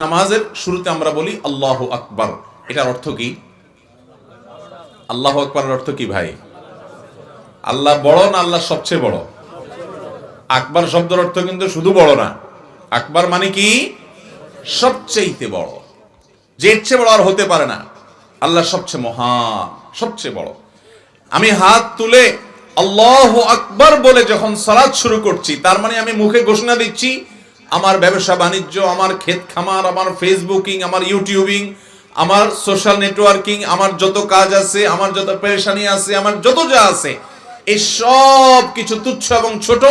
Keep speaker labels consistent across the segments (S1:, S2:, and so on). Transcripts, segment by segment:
S1: নামাজের শুরুতে আমরা বলি আল্লাহ আকবর। এটার অর্থ কি? আল্লাহ আকবরের অর্থ কি ভাই? আল্লাহ বড় না আল্লাহ সবচেয়ে বড়? আকবর শব্দের অর্থ কিন্তু শুধু বড় না। আকবার মানে কি? সবচেয়েতে বড়। যে ইচ্ছে বড় আর হতে পারে না। আল্লাহ সবচেয়ে মহান, সবচেয়ে বড়। আমি হাত তুলে আল্লাহ আকবর বলে যখন সালাদ শুরু করছি, তার মানে আমি মুখে ঘোষণা দিচ্ছি আমার ব্যবসা বাণিজ্য, আমার ক্ষেত খামার, আমার ফেসবুকিং আমার ইউটিউবিং আমার সোশ্যাল নেটওয়ার্কিং আমার যত কাজ আছে, আমার যত পেরেশানি আছে, আমার যত যা আছে, এই সব কিছু তুচ্ছ এবং ছোট,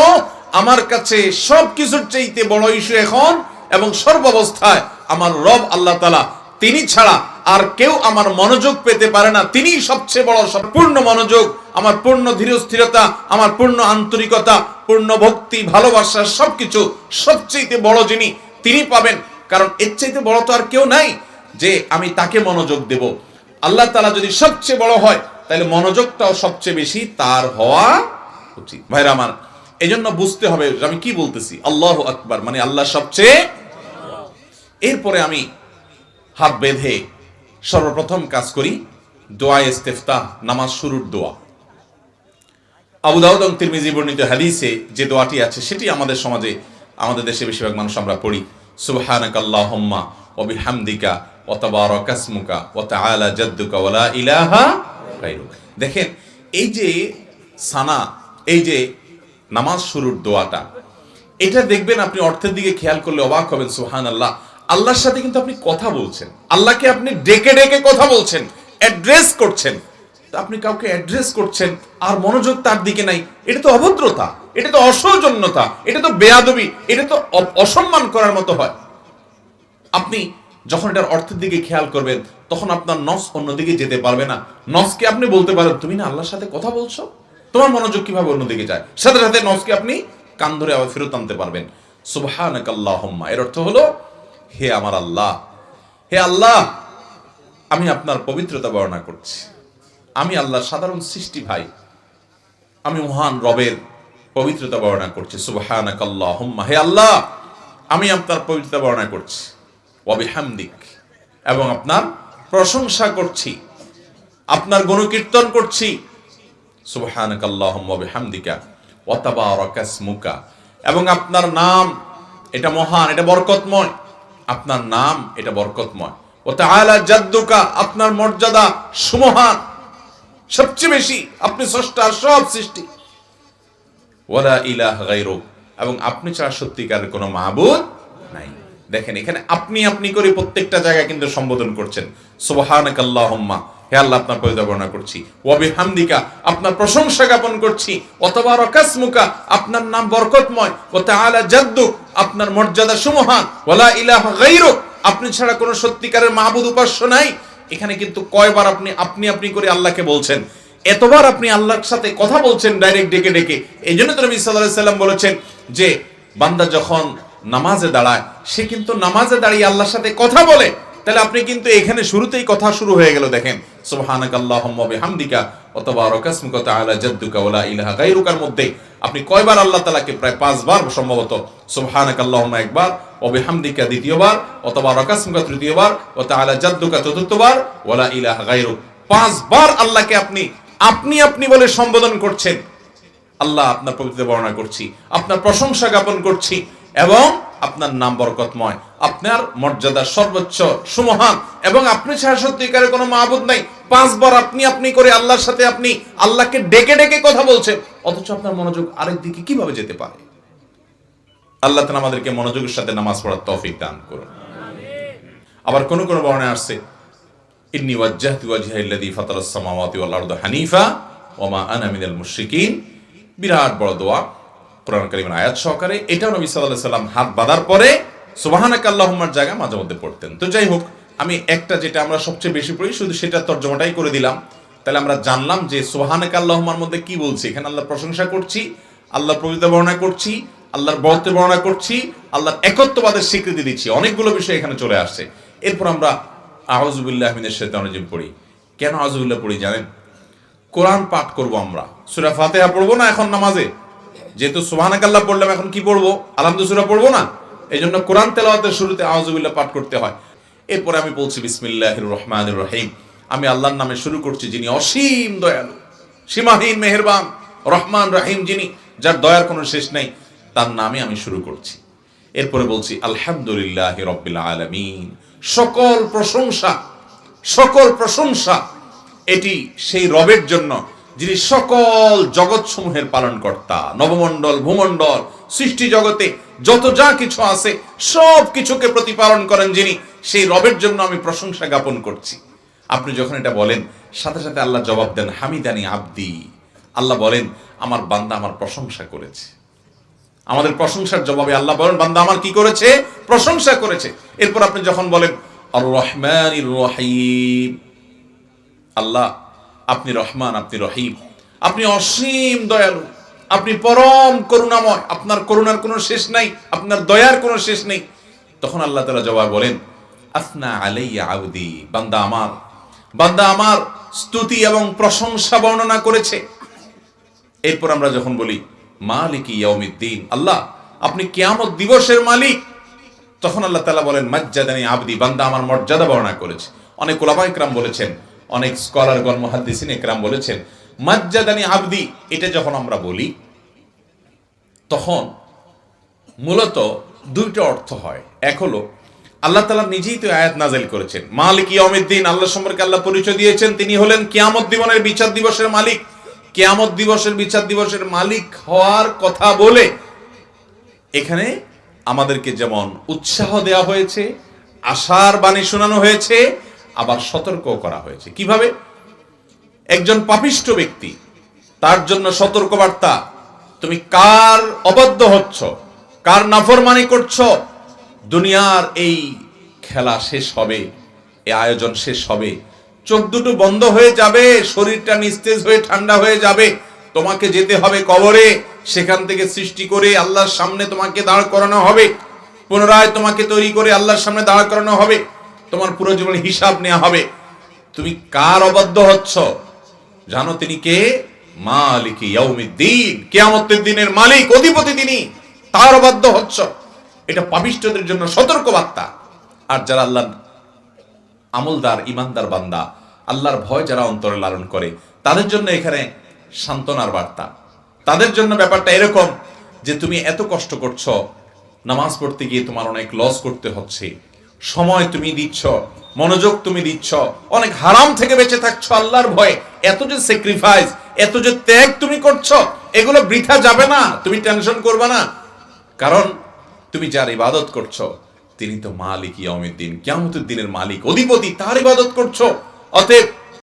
S1: আমার কাছে সব কিছুর চাইতে বড় ইস্যু এখন এবং সর্বাবস্থায় আমার রব আল্লাহ তালা তিনি ছাড়া আর কেউ আমার মনোযোগ পেতে পারে না। তিনি সবচেয়ে বড় পূর্ণ মনোযোগ, আমার পূর্ণ ধীর স্থিরতা আমার পূর্ণ আন্তরিকতা পূর্ণ ভক্তি, ভালোবাসা, সবকিছু সবচেয়ে বড় যিনি, তিনি পাবেন। কারণ এর চাইতে বড় তো আর কেউ নাই যে আমি তাকে মনোযোগ দেব। আল্লাহ তালা যদি সবচেয়ে বড় হয়, তাহলে মনোযোগটাও সবচেয়ে বেশি তার হওয়া উচিত। ভাইরা আমার এই জন্য বুঝতে হবে, আমি কি বলতেছি? আল্লাহ আকবার মানে আল্লাহ সবচেয়ে এরপরে আমি হাত বেঁধে সর্বপ্রথম কাজ করি, দোয়া ইস্তেফতা নামাজ শুরুর দোয়া। আবু দাউদ এবং তিরমিজি বর্ণিত হাদিসে যে দোয়াটি আছে, সেটি আমাদের সমাজে, আমাদের দেশে বেশিরভাগ মানুষ আমরা পড়ি। সুবহানাক আল্লাহুম্মা ওয়া বিহামদিকা ওয়া তাবারাকা ইসমুকা ওয়া তাআলা জাদ্দুকা ওয়া লা ইলাহা গায়রুক। দেখেন, এই যে সানা, এই যে নামাজ শুরুর দোয়াটা, এটা দেখবেন আপনি অর্থের দিকে খেয়াল করলে অবাক হবেন, সুবহানাল্লাহ। আল্লাহর সাথে কিন্তু আপনি কথা বলছেন। আল্লাহকে আপনি ডেকে ডেকে কথা বলছেন, অ্যাড্রেস করছেন। আপনি কাউকে অ্যাড্রেস করছেন, আর মনোযোগ তার দিকে নাই। এটা তো অভদ্রতা, এটা তো অসৌজন্যতা, এটা তো বেয়াদবি, এটা তো অসম্মান করার মতো হয়। আপনি যখন এটার অর্থের দিকে খেয়াল করবেন, তখন আপনার নস অন্যদিকে যেতে পারবে না। নসকে আপনি বলতে পারেন, তুমি না আল্লাহর সাথে কথা বলছো? তোমার মনোযোগ কীভাবে অন্যদিকে যায়? সাথে সাথে নসকে আপনি কান ধরে আবার ফেরত আনতে পারবেন। সুবহানাক আল্লাহুম্মা এর অর্থ হলো, হে আমার আল্লাহ, হে আল্লাহ, আমি আপনার পবিত্রতা বর্ণনা করছি। আমি আল্লাহ সাধারণ সৃষ্টি ভাই। আমি মহান রবের পবিত্রতা বর্ণনা করছি। সুবহানাক আল্লাহুম্মা হে আল্লাহ, আমি আপনার পবিত্রতা বর্ণনা করছি। ওয়াবিহামদিক এবং আপনার প্রশংসা করছি। আপনার গুণকীর্তন করছি। সুবহানাক এবং আপনার নাম, এটা মহান, এটা বরকতময়। আপনার নাম, এটা বরকতময়। ও তাআলা জাদ্দুকা, আপনার মর্যাদা সুমহান। সবচেয়ে বেশি আপনি স্রষ্টা সব সৃষ্টি। ওয়ালা ইলাহ গায়রুক এবং আপনি ছাড়া সত্যিকারের কোনো মাহবুদ নাই। দেখেন, এখানে আপনি আপনি করে প্রত্যেকটা জায়গায় কিন্তু সম্বোধন করছেন। সুবহানাক আল্লাহুম্মা হে আল্লাহ, আপনার পরিচয় বর্ণনা করছি। ওয়াবি হামদিকা আপনার প্রশংসা জ্ঞাপন করছি। অথবা রকাসমুকা আপনার নাম বরকতময়। ও তাআলা জাদ্দুক আপনার মর্যাদা সুমহান। ওয়ালা ইলাহা গায়রুক আপনি ছাড়া কোনো সত্যিকারের মাহবুদ উপাস্য নাই। এখানে কিন্তু কয়বার আপনি আপনি আপনি করে আল্লাহকে বলছেন। এতবার আপনি আল্লাহর সাথে কথা বলছেন ডাইরেক্ট ডেকে ডেকে। এই জন্য তো নবী সাল্লাম বলেছেন যে, বান্দা যখন নামাজে দাঁড়ায়, সে কিন্তু নামাজে দাঁড়িয়ে আল্লাহর সাথে কথা বলে। তাহলে আপনি কিন্তু এখানে শুরুতেই কথা শুরু হয়ে গেল, দেখেন। সুবহানাক আল্লাহুম্মা বিহামদিকা ওয়া তাবারাকা ইসমুকা তাআলা জাদ্দুকা ওয়া লা ইলাহা গায়রুকার মধ্যে। আপনি কয়বার আল্লাহ তাআলাকে প্রায় পাঁচবার সম্ভবত সুবহানাক আল্লাহুম্মা একবার ওয়া বিহামদিকা দ্বিতীয়বার ওয়া তাবারাকা ইসমুকা তৃতীয়বার, ওয়া তাআলা জাদ্দুকা চতুর্থবার, ওয়া লা ইলাহা গায়রুক পাঁচবার আল্লাহকে আপনি আপনি আপনি বলে সম্বোধন করছেন। আল্লাহ আপনার বর্ণনা করছি, আপনার প্রশংসা জ্ঞাপন করছি, এবং আপনার নাম বরকতময়, আপনার মর্যাদা সর্বোচ্চ, সুমহান, এবং আপনি ছাড়া কোনো মাহবুদ নাই। পাঁচবার আপনি আপনি করে আল্লাহর সাথে আপনি আল্লাহকে ডেকে ডেকে কথা বলছেন, অথচ আপনার মনোযোগ আরেক দিকে কীভাবে যেতে পারে? আল্লাহ তাআলা আমাদেরকে মনোযোগের সাথে নামাজ পড়ার তৌফিক দান করুন। আবার কোন কোন বর্ণায় আসছে, ইন্নি ওয়াজ্জাহতু ওয়াজহিয়া আল্লাযী ফাতারাস সামাওয়াতি ওয়াল হানিফা ওয়া মা আনা মিনাল বিরাট বড় দোয়া, কোরআন কারীমের আয়াত সহকারে। এটাও নবী সাল্লাল্লাহু সাল্লাম হাত বাঁধার পরে সুবহানাক আল্লাহুম্মার জায়গা মাঝে মধ্যে পড়তেন। তো যাই হোক, আমি একটা যেটা আমরা সবচেয়ে বেশি পড়ি, শুধু সেটা তর্জমাটাই করে দিলাম। তাহলে আমরা জানলাম যে সুবহানাক আল্লাহুম্মার মধ্যে কি বলছি? এখানে আল্লাহর প্রশংসা করছি, আল্লাহর পবিত্র বর্ণনা করছি আল্লাহর বরত্বের বর্ণনা করছি, আল্লাহর একত্ববাদের স্বীকৃতি দিচ্ছি। অনেকগুলো বিষয় এখানে চলে আসছে। এরপর আমরা আউযুবিল্লাহি মিনাশ শাইতানির রাজিম পড়ি। কেন আউযুবিল্লাহ পড়ি জানেন? কোরআন পাঠ করব আমরা। সূরা ফাতিহা পড়ব না এখন নামাজে? যেহেতু সুবহানাকাল্লাহ পড়লাম, এখন কি পড়ব? আলহামদুলিল্লাহ পড়ব না। এই জন্য কোরআন তেলাওয়াতের শুরুতে আউজুবিল্লাহ পাঠ করতে হয়। এরপরে আমি বলছি, বিসমিল্লাহির রহমানির রহিম। আমি আল্লাহর নামে শুরু করছি যিনি অসীম দয়ালু, সীমাহীন মেহেরবান, রহমান রহিম যিনি, যার দয়ার কোনো শেষ নেই। তার নামে আমি শুরু করছি। এরপরে বলছি, আলহামদুলিল্লাহ রব্বিল আলামিন। সকল প্রশংসা সকল প্রশংসা এটি সেই রবের জন্য, যিনি সকল জগৎসমূহের পালনকর্তা, নবমণ্ডল, ভূমণ্ডল, সৃষ্টি জগতে যত যা কিছু আছে, সব কিছুকে প্রতিপালন করেন যিনি, সেই রবের জন্য আমি প্রশংসা জ্ঞাপন করছি। আপনি যখন এটা বলেন, সাথে সাথে আল্লাহ জবাব দেন, হামিদানি আব্দি। আল্লাহ বলেন, আমার বান্দা আমার প্রশংসা করেছে। আমাদের প্রশংসার জবাবে আল্লাহ বলেন, বান্দা আমার কি করেছে? প্রশংসা করেছে। এরপর আপনি যখন বলেন আর রহমান রহিম। আল্লাহ, আপনি রহমান, আপনি রহিম। আপনি অসীম দয়ালু। আপনি পরম করুণাময়। আপনার করুণার কোনো শেষ নাই, আপনার দয়ার কোনো শেষ নেই। তখন আল্লাহ তালা জবাব বলেন আসনা আলাইয়া আউদি বান্দা আমার বান্দা আমার স্তুতি এবং প্রশংসা বর্ণনা করেছে। এরপর আমরা যখন বলি মালিক ইয়াউমিদ্দিন। আল্লাহ, আপনি কিয়ামত দিবসের মালিক। তখন আল্লাহ তালা বলেন, মাজ্জাদানি আবদি, বান্দা আমার মর্যাদা বর্ণনা করেছে। অনেক ওলামা ইকরাম বলেছেন, অনেক স্কলারগণ মহাদ্দিসিন ইকরাম বলেছেন, মাজ্জাদানি আবদি, এটা যখন আমরা বলি, তখন মূলত দুইটা অর্থ হয়। এক হলো, আল্লাহ তালা নিজেই তো আয়াত নাজেল করেছেন। মালিক ইয়মিদ্দিন আল্লাহ সম্পর্কে আল্লাহ পরিচয় দিয়েছেন, তিনি হলেন কিয়ামত দিবনের বিচার দিবসের মালিক। কিয়ামত দিবসের বিচার দিবসের মালিক হওয়ার কথা বলে এখানে আমাদেরকে যেমন উৎসাহ দেওয়া হয়েছে, আশার বাণী শোনানো হয়েছে, আবার সতর্ক করা হয়েছে। কীভাবে? একজন পাপিষ্ট ব্যক্তি, তার জন্য সতর্কবার্তা, তুমি কার অবদ্ধ হচ্ছ? কার নাফরমানি করছ? দুনিয়ার এই খেলা শেষ হবে এই আয়োজন শেষ হবে চোখ দুটো বন্ধ হয়ে যাবে, শরীরটা নিস্তেজ হয়ে ঠান্ডা হয়ে যাবে। তোমাকে যেতে হবে কবরে, সেখান থেকে সৃষ্টি করে আল্লাহর সামনে তোমাকে দাঁড় করানো হবে। পুনরায় তোমাকে তৈরি করে আল্লাহর সামনে দাঁড় করানো হবে। তোমার পুরো জীবনের হিসাব নেওয়া হবে। তুমি কার অবাধ্য হচ্ছ? জানো তিনি কে? মালিক কিয়ামতের দিনের মালিক, অধিপতি তিনি। তার অবাধ্য হচ্ছ। এটা পাপিষ্টদের জন্য সতর্ক বার্তা আর যারা আল্লাহ আমলদার, ইমানদার বান্দা। আল্লাহর ভয় যারা অন্তরে লালন করে, তাদের জন্য এখানে সান্ত্বনার বার্তা। তাদের জন্য ব্যাপারটা এরকম যে তুমি এত কষ্ট করছ, নামাজ পড়তে গিয়ে তোমার অনেক লস করতে হচ্ছে। সময় তুমি দিচ্ছ, মনোযোগ তুমি দিচ্ছ, অনেক হারাম থেকে বেঁচে থাকছো, আল্লাহর ভয়ে। এত যে স্যাক্রিফাইস এত যে ত্যাগ তুমি করছ, এগুলো বৃথা যাবে না। তুমি টেনশন করবে না। কারণ তুমি যার ইবাদত করছ তিনি তো মালিক ইয়ামের দিন কেমন দিনের মালিক অধিপতি তার ইবাদত করছ। অতএব